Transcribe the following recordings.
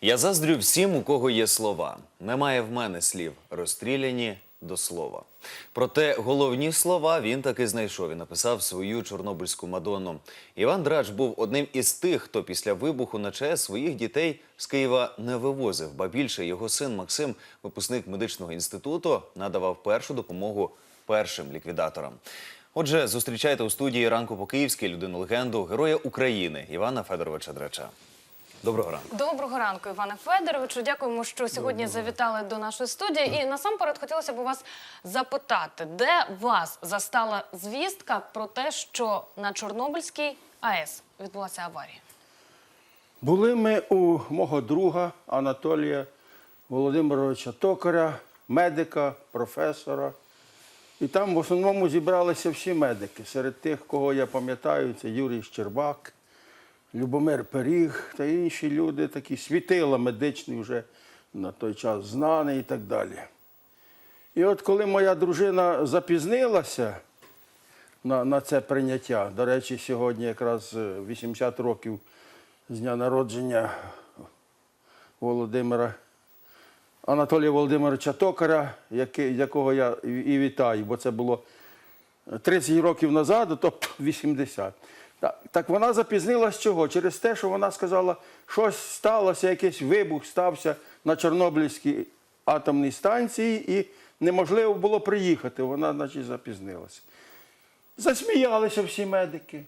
Я заздрю всім, у кого є слова. Немає в мене слів, розстріляні до слова. Проте головні слова він таки знайшов і написав свою чорнобильську Мадонну. Іван Драч був одним із тих, хто після вибуху на ЧАЕС своїх дітей з Києва не вивозив. Ба більше його син Максим, випускник медичного інституту, надавав першу допомогу першим ліквідаторам. Отже, зустрічайте у студії ранку по київській людину легенду героя України Івана Федоровича Драча. Доброго ранку. Доброго ранку, Іване Федоровичу. Дякуємо, що сьогодні завітали до нашої студії. І насамперед хотілося б у вас запитати, де вас застала звістка про те, що на Чорнобильській АЕС відбулася аварія? Були ми у мого друга Анатолія Володимировича Токаря, медика, професора. І там в основному зібралися всі медики. Серед тих, кого я пам'ятаю, це Юрій Щербак, Любомир Періг та інші люди, такі світила медичні вже на той час знані і так далі. І от коли моя дружина запізнилася на, на це прийняття, до речі, сьогодні якраз е, 80 років з дня народження Володимира Анатолія Володимировича Токаря, який- якого я і вітаю, бо це було 30 років назад, тобто 80. Так, так вона запізнилась чого? Через те, що вона сказала, щось сталося, якийсь вибух стався на Чорнобильській атомній станції, і неможливо було приїхати. Вона, значить, запізнилася. Засміялися всі медики.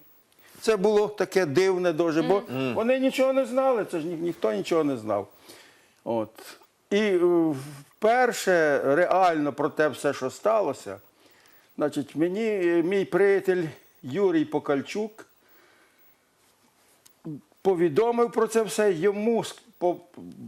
Це було таке дивне дуже, бо вони нічого не знали, це ж ні- ніхто нічого не знав. От. І е, вперше реально про те все, що сталося, значить, мені е, мій приятель Юрій Покальчук повідомив про це все. Йому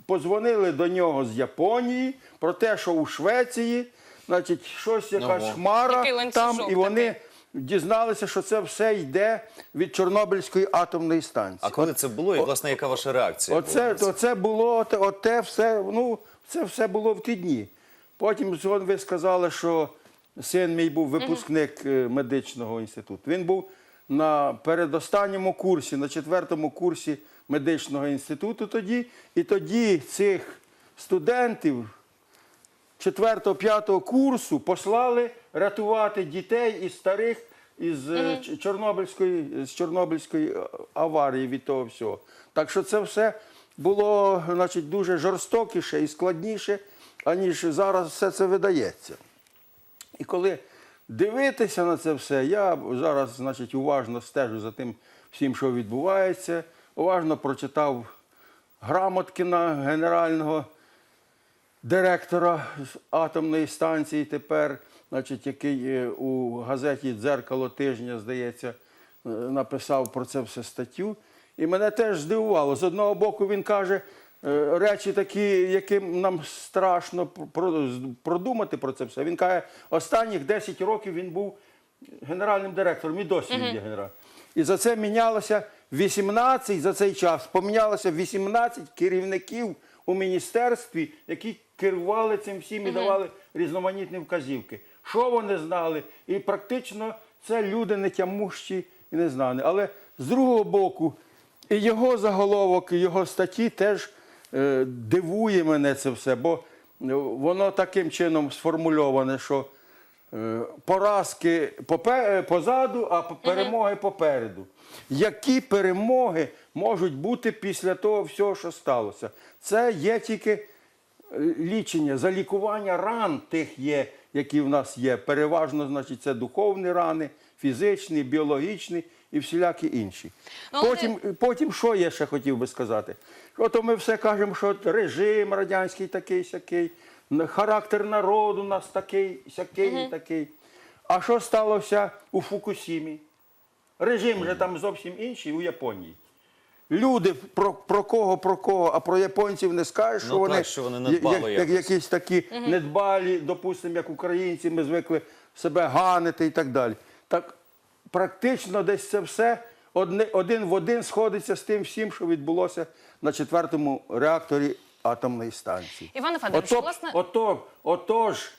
позвонили до нього з Японії про те, що у Швеції, значить, щось якась Ого. Хмара там, і вони такий. дізналися, що це все йде від Чорнобильської атомної станції. А коли це було, і власне яка ваша реакція? Оце, була оце було, оте, оте все, ну, це все було в ті дні. Потім ви сказали, що син мій був випускник е, медичного інституту. Він був на передостанньому курсі, на четвертому курсі медичного інституту тоді. І тоді цих студентів 4-5 курсу послали рятувати дітей і старих із е, Чорнобильської, з Чорнобильської е, аварії від того всього. Так що це все було значить, дуже жорстокіше і складніше, аніж зараз все це видається. І коли дивитися на це все, я зараз значить, уважно стежу за тим всім, що відбувається. Уважно прочитав Грамоткіна, генерального директора атомної станції тепер, значить, який е, у газеті Дзеркало тижня, здається, е, написав про це все статтю. І мене теж здивувало. З одного боку, він каже речі такі, яким нам страшно продумати про це все. Він каже, останніх 10 років він був генеральним директором і досі він є генеральним. І за це мінялося 18, за цей час помінялося 18 керівників у міністерстві, які керували цим всім і давали різноманітні вказівки. Що вони знали? І практично це люди нетямущі і незнані. Але з другого боку, і його заголовок, і його статті теж е, дивує мене це все, бо е, воно таким чином сформульоване, що е, поразки е, позаду, а перемоги попереду. Які перемоги можуть бути після того всього, що сталося? Це є тільки е, лічення, залікування ран тих є, які в нас є. Переважно, значить, це духовні рани, фізичні, біологічні і всілякі інші. Ну, але- Потім, потім, що я ще хотів би сказати? Ото ми все кажемо, що режим радянський такий сякий, характер народу у нас такий, сякий і такий. А що сталося у Фукусімі? Режим же там зовсім інший у Японії. Люди про, про кого, про кого, а про японців не скажеш, що Ну вони, так, що вони недбали як- як- якось. якісь такі недбалі, допустимо, як українці, ми звикли себе ганити і так далі. Так практично десь це все один в один сходиться з тим всім, що відбулося на четвертому реакторі атомної станції. Іване Федоровичу, Ото, власне, ото, отож,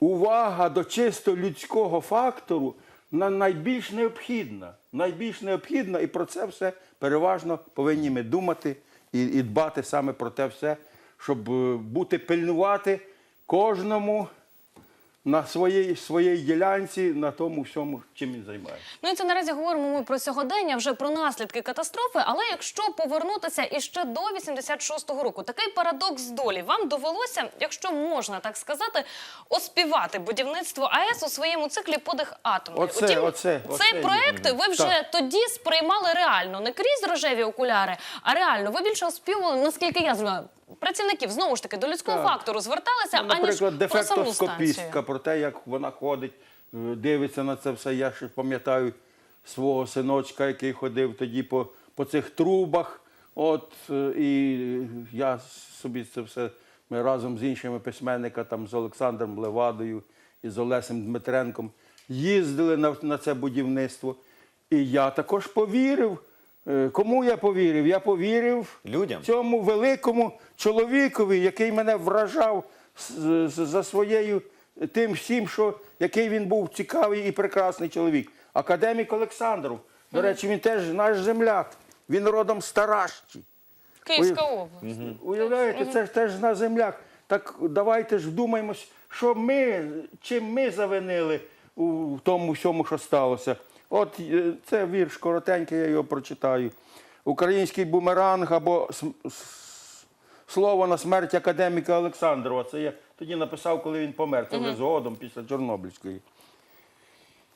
увага до чисто людського фактору на найбільш необхідна. Найбільш необхідна, і про це все переважно повинні ми думати і, і дбати саме про те все, щоб е, бути пильнувати кожному на своїй, своїй ділянці, на тому всьому, чим він займається. Ну і це наразі говоримо ми про сьогодення, вже про наслідки катастрофи. Але якщо повернутися іще до 86-го року, такий парадокс долі вам довелося, якщо можна так сказати, оспівати будівництво АЕС у своєму циклі подих атомної. Оце, Утім, оце, цей оце, проект ви вже Так. тоді сприймали реально, не крізь рожеві окуляри, а реально. Ви більше оспівували, наскільки я знаю, працівників знову ж таки до людського Так. фактору зверталися, Ну, Наприклад, аніж про саму дефектоскопістка, станцію. про те, як вона ходить, е, дивиться на це все. Я ще пам'ятаю свого синочка, який ходив тоді по, по цих трубах. От, е, і я собі це все ми разом з іншими письменниками, там, з Олександром Левадою і з Олесем Дмитренком, їздили на, на це будівництво. І я також повірив. Е, Кому я повірив? Я повірив Людям. цьому великому чоловікові, який мене вражав за своєю тим всім, що який він був цікавий і прекрасний чоловік. Академік Олександров. До речі, він теж наш земляк. Він родом з. Київська область. Уявляєте, це ж теж наш земляк. Так давайте ж вдумаємось, що ми, чим ми завинили у тому всьому, що сталося. От е, це вірш коротенький, я його прочитаю. Український бумеранг або слово на смерть академіка Олександрова. Це я тоді написав, коли він помер. Це вже згодом після Чорнобильської.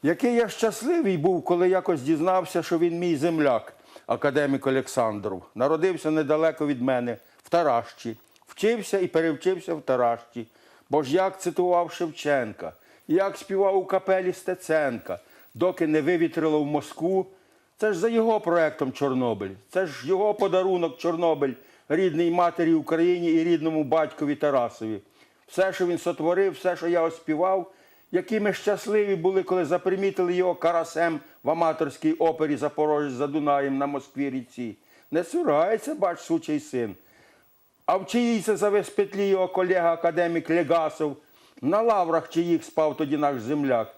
Який я щасливий був, коли якось дізнався, що він мій земляк, академік Олександров. Народився недалеко від мене, в Таращі. Вчився і перевчився в Таращі. Бо ж як цитував Шевченка, як співав у капелі Стеценка, доки не вивітрило в Москву. Це ж за його проектом Чорнобиль. Це ж його подарунок Чорнобиль рідній матері Україні і рідному батькові Тарасові. Все, що він сотворив, все, що я оспівав, які ми щасливі були, коли запримітили його карасем в аматорській опері Запорожець за Дунаєм на Москві ріці. Не цурається, бач, сучий син. А в чиїй це завез петлі його колега академік Легасов, на лаврах чиїх спав тоді наш земляк.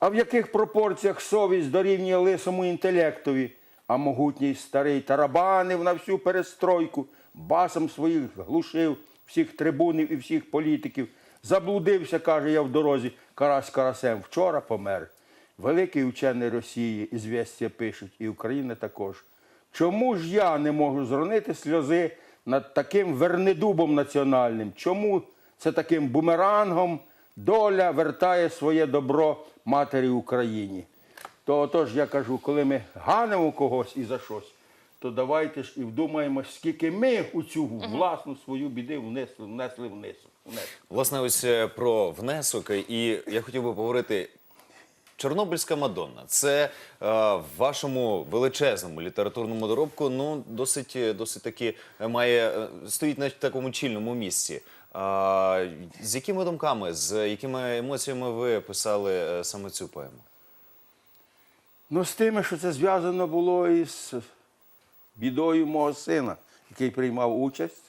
А в яких пропорціях совість дорівнює лисому інтелектові, а могутній старий тарабанив на всю перестройку, басом своїх глушив всіх трибунів і всіх політиків. Заблудився, каже я в дорозі, Карась Карасем. Вчора помер. Великий учений Росії, ізвістя пишуть, і Україна також. Чому ж я не можу зронити сльози над таким вернедубом національним? Чому це таким бумерангом доля вертає своє добро матері Україні? То отож я кажу, коли ми ганемо когось і за щось, то давайте ж і вдумаємось, скільки ми у цю власну свою біди внесли, внесли вниз. внесли. Власне, ось е, про внесок, і я хотів би поговорити. Чорнобильська Мадонна це е, в вашому величезному літературному доробку ну досить е, досить таки має е, стоїть на такому чільному місці. З якими думками, з якими емоціями ви писали е, саме цю поему? Ну, з тими, що це зв'язано було із бідою мого сина, який приймав участь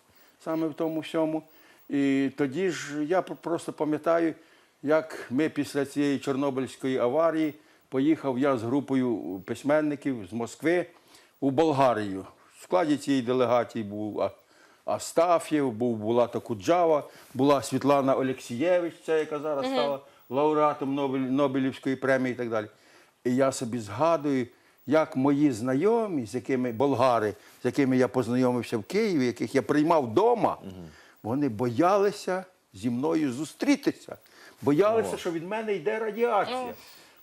саме в тому всьому. І тоді ж я просто пам'ятаю, як ми після цієї Чорнобильської аварії поїхав я з групою письменників з Москви у Болгарію. В складі цієї делегації був Астаф'єв, був Булата Куджава, була Світлана Олексієвич, ця, яка зараз стала лауреатом Нобель- Нобелівської премії і так далі. І я собі згадую, як мої знайомі, з якими болгари, з якими я познайомився в Києві, яких я приймав вдома, вони боялися зі мною зустрітися. Боялися, що від мене йде радіація.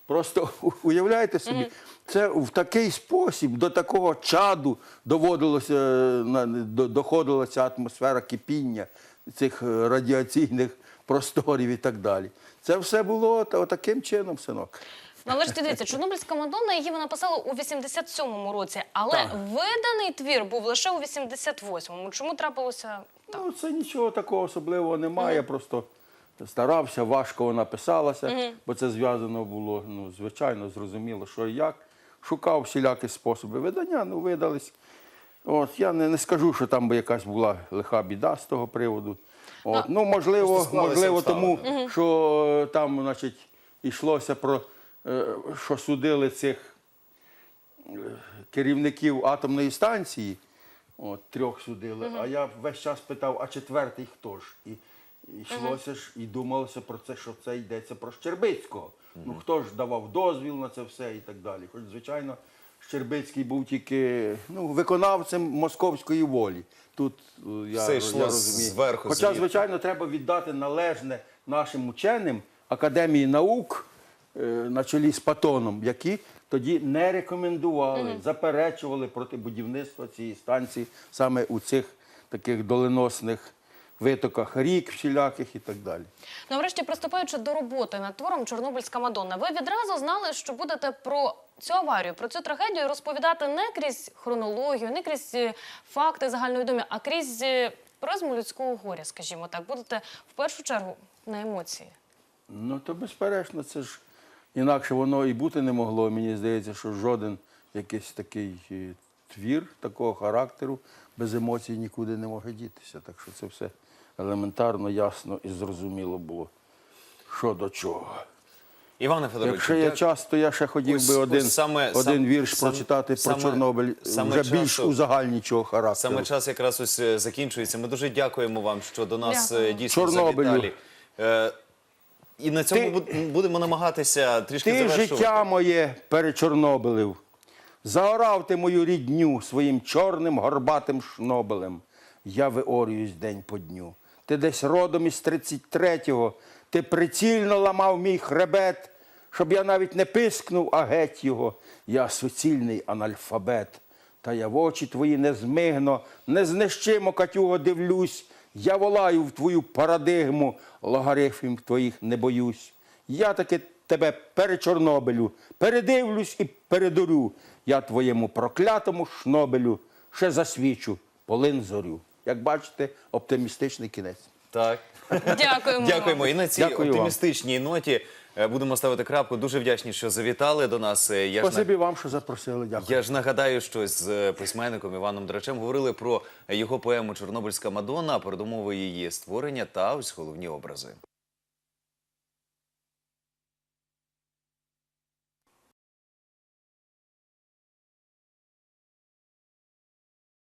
Просто уявляєте собі, це в такий спосіб до такого чаду доводилося, е, доходила ця атмосфера кипіння цих е, радіаційних просторів і так далі. Це все було та- таким чином, синок. Ну, але ж дивіться, Чорнобильська Мадонна її вона писала у 87-му році, але виданий твір був лише у 88-му. Чому трапилося так? Ну, це нічого такого особливого немає. Я просто старався, важко вона писалася, бо це зв'язано було, ну, звичайно, зрозуміло, що і як. Шукав всілякі способи видання, ну, видались. От, я не, не скажу, що там би якась була лиха біда з того приводу. От, ну, можливо, можливо обставини. тому, що е, там, значить, йшлося про, е, що судили цих керівників атомної станції, От, трьох судили. А я весь час питав, а четвертий хто ж? І йшлося ж, і думалося про це, що це йдеться про Щербицького. Ну хто ж давав дозвіл на це все і так далі. Хоч, звичайно, Щербицький був тільки ну, виконавцем московської волі. Тут е, я, Все йшло я розумію. зверху, Хоча, звідти. звичайно, треба віддати належне нашим ученим Академії наук е, на чолі з Патоном, які тоді не рекомендували, заперечували проти будівництва цієї станції саме у цих таких доленосних витоках рік всіляких і так далі. Ну, врешті, приступаючи до роботи над твором Чорнобильська Мадонна, ви відразу знали, що будете про цю аварію, про цю трагедію розповідати не крізь хронологію, не крізь е, факти загальновідомі, а крізь е, призму людського горя, скажімо так. Будете в першу чергу на емоції. Ну, то безперечно, це ж інакше воно і бути не могло. Мені здається, що жоден якийсь такий е, твір такого характеру без емоцій нікуди не може дітися. Так що це все елементарно, ясно і зрозуміло було, що до чого. Іване Федоровичу, Якщо є дя- час, то я ще хотів Ось- би один, ось саме- один сам- вірш сам- прочитати саме- про Чорнобиль саме вже більш часу- узагальнічого характеру. Саме час якраз ось е, закінчується. Ми дуже дякуємо вам, що до нас е, Дякую. дійсно Чорнобилю. завітали. Е, І на цьому Ти- будемо намагатися трішки Ти завершувати. життя моє перечорнобилив, заорав ти мою рідню своїм чорним горбатим шнобелем. Я виорююсь день по дню. Ти десь родом із 33-го, ти прицільно ламав мій хребет, щоб я навіть не пискнув, а геть його. Я суцільний анальфабет. Та я в очі твої незмигно, незнищимо, Катюго, дивлюсь. Я волаю в твою парадигму, логарифмів твоїх не боюсь. Я таки тебе перечорнобелю, передивлюсь і передурю. Я твоєму проклятому шнобелю ще засвічу, полин зорю. Як бачите, оптимістичний кінець. Так. Дякуємо. Дякуємо. І на цій Дякую вам. оптимістичній ноті е, будемо ставити крапку. Дуже вдячні, що завітали до нас. Е, Я ж, на- вам, що запросили. Дякую. я ж нагадаю, що з е, письменником Іваном Драчем говорили про його поему Чорнобильська Мадонна, передумови її створення та ось головні образи.